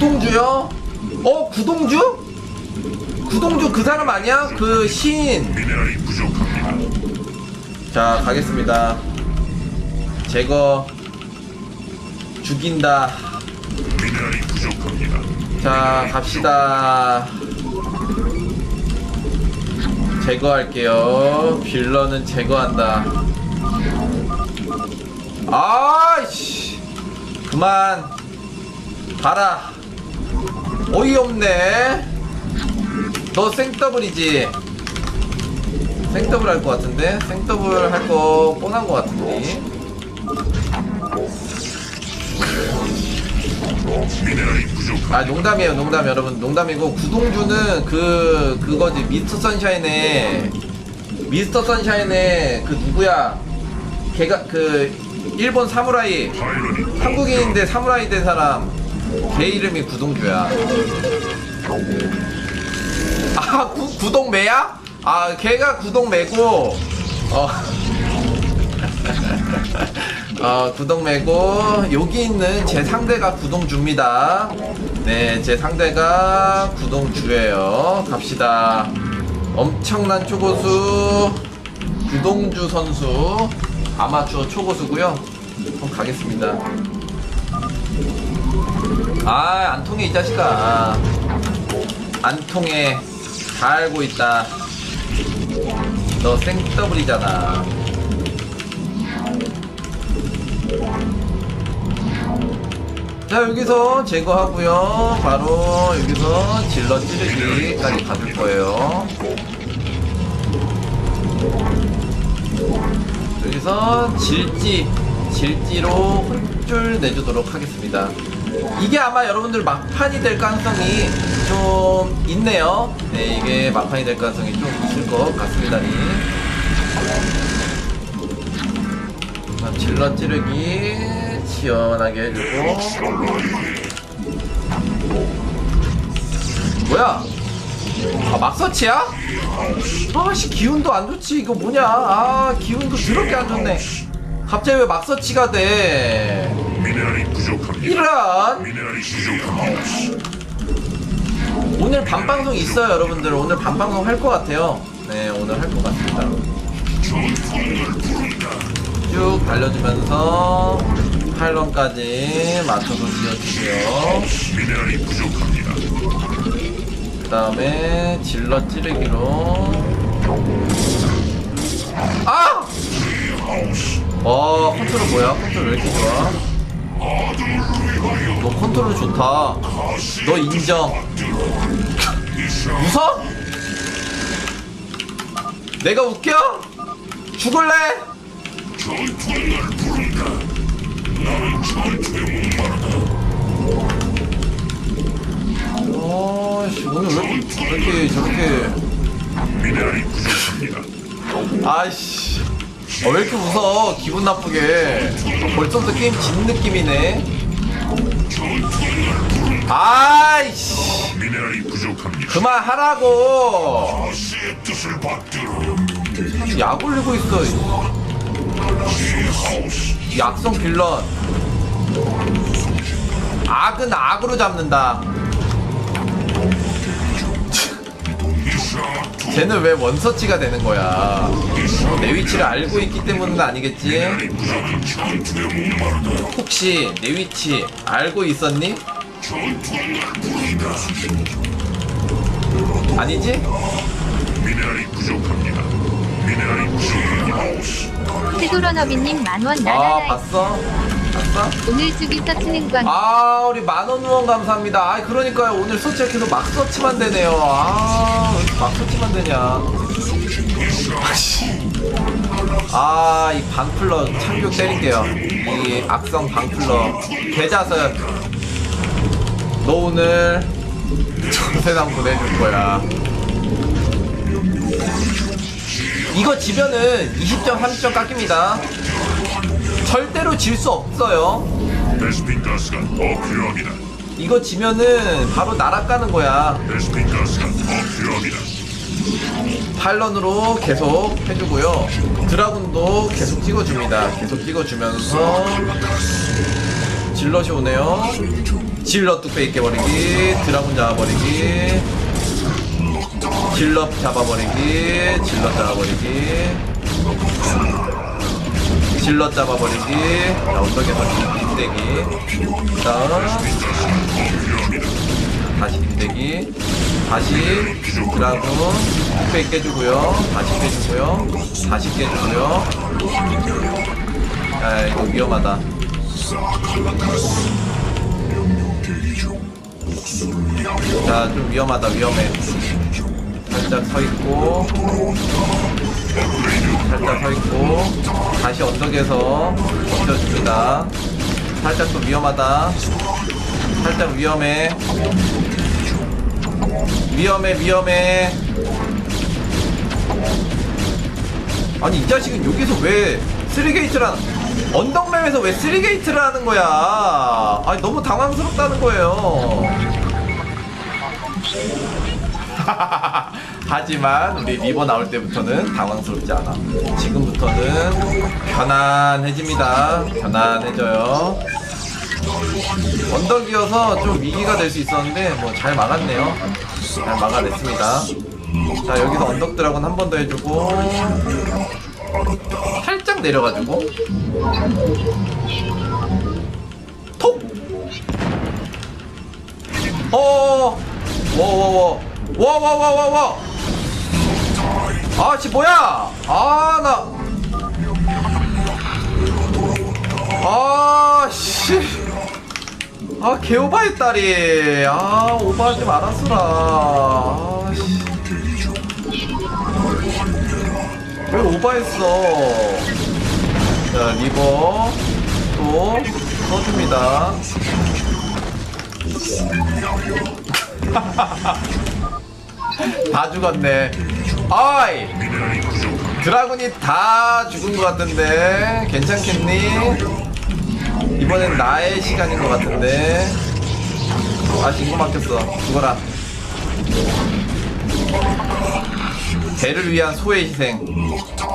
구동주요? 어 구동주? 구동주 그 사람 아니야? 그 시인. 자 가겠습니다 제거 죽인다. 자 갑시다 제거할게요 빌런은 제거한다 아이씨 그만 가라 어이없네. 너 생더블이지? 생더블 할 것 같은데? 생더블 할 거 뻔한 것 같은데. 아 농담이에요 농담. 여러분 농담이고 구동주는 그 그거지. 미스터 선샤인의 미스터 선샤인의 그 누구야? 걔가 그 일본 사무라이. 한국인인데 사무라이 된 사람 걔 이름이 구동주야 아 구, 구동매야? 아 걔가 구동매고 어 어, 구동매고 여기 있는 제 상대가 구동주입니다. 네, 제 상대가 구동주예요. 갑시다. 엄청난 초고수 구동주 선수 아마추어 초고수고요. 그럼 가겠습니다. 아, 안 통해 이 자식아. 안 통해. 다 알고 있다. 너 생더블이잖아. 자 여기서 제거하고요 바로 여기서 질러 찌르기까지 가줄 거예요 여기서 질지 질지로 혼줄 내주도록 하겠습니다 이게 아마 여러분들 막판이 될 가능성이 좀 있네요. 네 이게 막판이 될 가능성이 좀 있을 것 같습니다. 자, 질러 찌르기 시원하게 해주고. 뭐야? 아 막서치야? 아씨 기운도 안 좋지. 이거 뭐냐? 아 기운도 더럽게 안 좋네. 갑자기 왜 막서치가 돼 미네랄이 부족합니다. 이런 미네랄이 부족합니다. 오늘 밤방송 있어요 여러분들 오늘 밤방송 할 것 같아요 네 오늘 할 것 같습니다 쭉 달려주면서 팔런까지 맞춰서 지어주고요 미네랄이 부족합니다. 그 다음에 질러 찌르기로 아! 와 컨트롤 뭐야? 컨트롤 왜 이렇게 좋아? 너 컨트롤 좋다 너 인정 웃어? 내가 웃겨? 죽을래? 어씨 오늘 왜 이렇게, 저렇게. 아이씨 어, 왜 이렇게 웃어? 기분 나쁘게. 벌써부터 게임 지는 느낌이네. 아이씨. 미네랄이 부족합니다. 그만하라고. 가시의 뜻을 받들어. 약 올리고 있어. 약성 빌런. 악은 악으로 잡는다 쟤는 왜 원서치가 되는 거야 어, 내 위치를 알고 있기 때문은 아니겠지 혹시 내 위치 알고 있었니? 아니지? 미네랄이 부족합니다. 미네랄이 부족합니다. 테도러너비님 만원 아 나나나이 봤어? 봤어? 오늘 저기서 치는 광아 우리 만원 후원 감사합니다. 아 그러니까요. 오늘 서치가 계속 막 서치만 되네요. 아왜 이렇게 막 서치만 되냐. 아이 방플러 참교 때릴게요. 이 악성 방플러 개자설 너 오늘 전세상 보내줄 거야. 이거 지면은 20점 30점 깎입니다 절대로 질 수 없어요 베스핀 가스가 더 필요합니다. 이거 지면은 바로 날아가는 거야. 베스핀 가스가 더 필요합니다. 팔런으로 계속 해주고요. 드라군도 계속 찍어줍니다. 계속 찍어주면서 질럿이 오네요. 질럿 뚝배기 깨버리기 드라군 잡아버리기 질럿 잡아버리기 질럿 잡아버리기 질럿 잡아버리기 자 언덕에서 빈대기. 다음 다시 빈대기. 다시 드라군 뚝배기 깨주고요. 다시 깨주고요. 다시 깨주고요. 아 이거 위험하다. 자 좀 위험하다. 위험해 살짝 서 있고 살짝 서 있고 다시 언덕에서 던져줍니다. 살짝 좀 위험하다. 살짝 위험해. 위험해 위험해. 아니 이 자식은 여기서 왜 쓰리게이트를 하는 언덕맵에서 왜 쓰리게이트를 하는 거야? 아니 너무 당황스럽다는 거예요 하지만 우리 리버 나올 때부터는 당황스럽지 않아. 지금부터는 편안해집니다. 편안해져요. 언덕이어서 좀 위기가 될 수 있었는데 뭐 잘 막았네요. 잘 막아냈습니다. 자 여기서 언덕 드라곤 한 번 더 해주고 살짝 내려가지고 톡! 어 워워워 워워워워워 아씨 뭐야? 아나. 아씨. 아 개오바했다리 아 오바하지 말았어라. 아씨. 왜 오바했어? 자 리버 또 써줍니다 다 죽었네. 부족합니다. 드라군이 다 죽은 것 같은데. 괜찮겠니? 이번엔 나의 시간인 것 같은데. 아 신고 막혔어. 죽어라. 배를 위한 소의 희생. 자,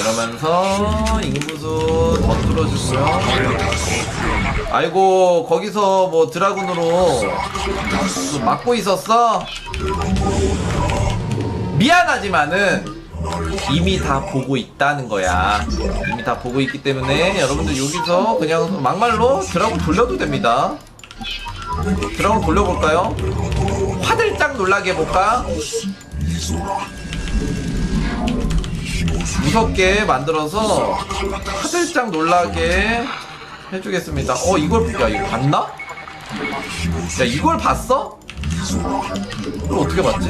이러면서 인구수 더 뚫어주고요 아이고 거기서 뭐 드라군으로 또 막고 있었어? 미안하지만은 이미 다 보고 있다는 거야. 이미 다 보고 있기 때문에 여러분들 여기서 그냥 막말로 드라군 돌려도 됩니다. 드라군 돌려볼까요? 화들짝 놀라게 해볼까? 무섭게 만들어서 화들짝 놀라게 해주겠습니다. 어 이걸 야 이거 봤나? 야 이걸 봤어? 이걸 어떻게 봤지?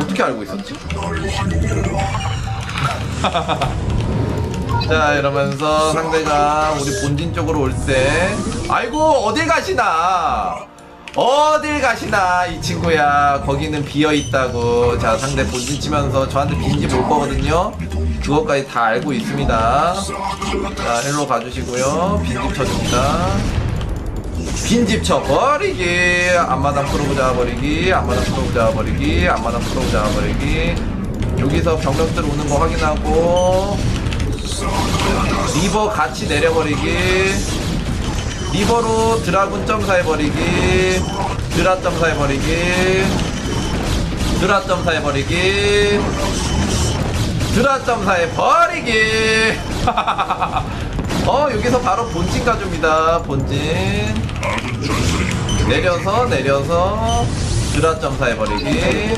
어떻게 알고 있었지? 자 이러면서 상대가 우리 본진 쪽으로 올 때 아이고 어딜 가시나 어딜 가시나 이 친구야. 거기는 비어있다고. 자 상대 본진 치면서 저한테 빈집 올 거거든요. 그것까지 다 알고 있습니다. 자 일로 가주시고요. 빈집 쳐줍니다. 빈집 쳐버리기. 앞마당 프로브 잡아버리기 앞마당 프로브 잡아버리기 앞마당 프로브 잡아버리기. 여기서 병력들 오는 거 확인하고 리버 같이 내려버리기 리버로 드라군 점사 해버리기 드라 점사 해버리기 드라 점사 해버리기 드라 점사 해버리기. 어 여기서 바로 본진 가줍니다 본진. 내려서 내려서 드라 점사 해버리기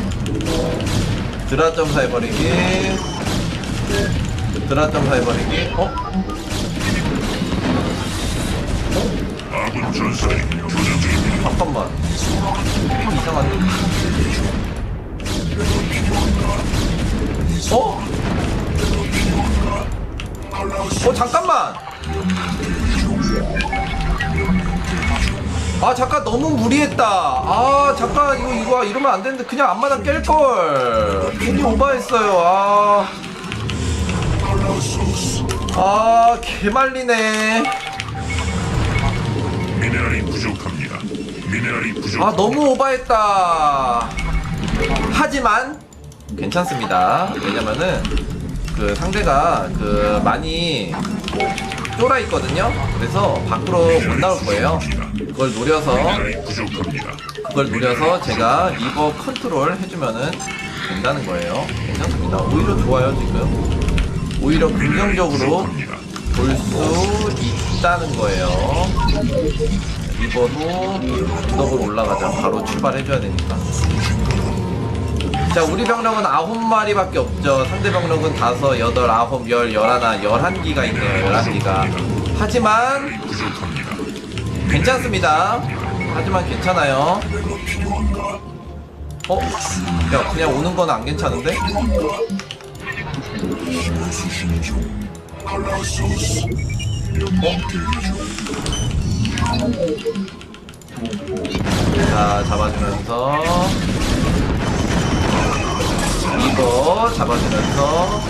드라 점사 해버리기 드라 점사 해버리기. 어? 아 잠깐만. 좀 이상한데? 어? 어 잠깐만. 아 잠깐 너무 무리했다. 아 잠깐 이거 이거 이러면 안 되는데 그냥 앞마당 깰 걸. 괜히 오버했어요. 아. 아, 개말리네. 미네랄이 부족합니다. 미네랄이 부족. 아, 너무 오버했다. 하지만, 괜찮습니다. 왜냐면은 그 상대가 그 많이 쫄아 있거든요. 그래서 밖으로 못 나올 거예요. 그걸 노려서 미네랄이 부족합니다. 그걸 노려서 제가 리버 컨트롤 해주면은 된다는 거예요. 괜찮습니다. 오히려 좋아요 지금. 오히려 긍정적으로. 볼 수 있다는 거예요. 리버도 언덕으로 올라가자. 바로 출발해줘야 되니까. 자, 우리 병력은 아홉 마리밖에 없죠. 상대 병력은 다섯, 여덟, 아홉, 열, 열하나, 열한 기가 있네요. 열한 기가. 하지만. 괜찮습니다. 하지만 괜찮아요. 어? 야, 그냥 오는 건 안 괜찮은데? 자, 잡아주면서. 이거 잡아주면서.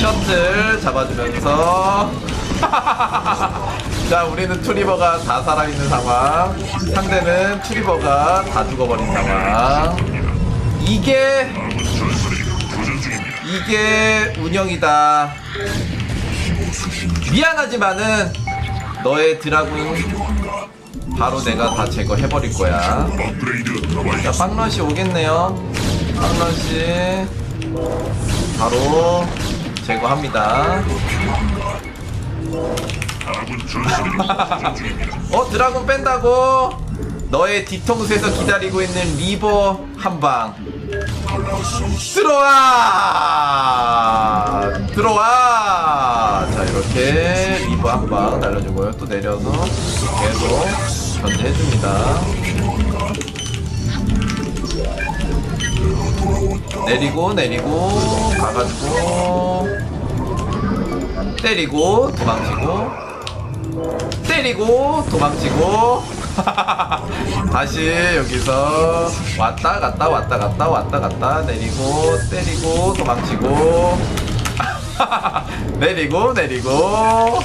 셔틀 잡아주면서. 자 우리는 투리버가 다 살아있는 상황. 상대는 투리버가 다 죽어버린 상황. 이게. 이게 운영이다 미안하지만은 너의 드라군 바로 내가 다 제거해버릴 거야 자. 빵런시 오겠네요. 빵런시 바로 제거합니다. 어, 드라군 뺀다고? 너의 뒤통수에서 기다리고 있는 리버 한 방. 들어와! 들어와! 자, 이렇게 리버 한방 날려주고요. 또 내려서 계속 견제해줍니다. 내리고 내리고 가가지고 때리고 도망치고 때리고 도망치고 다시 여기서 왔다 갔다 왔다 갔다 왔다 갔다 내리고 때리고 도망치고. 내리고 내리고.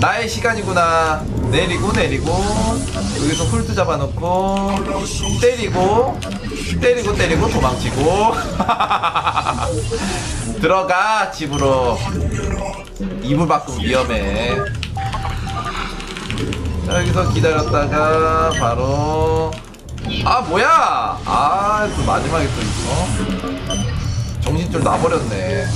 나의 시간이구나. 내리고 내리고. 여기서 홀드 잡아놓고 때리고 때리고 때리고 도망치고. 들어가 집으로. 이불 밖은 위험해 자, 여기서 기다렸다가 바로 아 뭐야? 아 또 마지막에 또 있어. 정신줄 놔버렸네.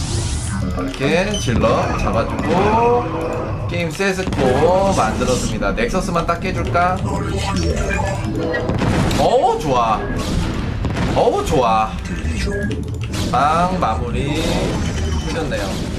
이렇게 질러 잡아주고 게임 세스코 만들었습니다. 넥서스만 딱 해줄까? 어우 좋아. 어우 좋아. 빵 마무리 해줬네요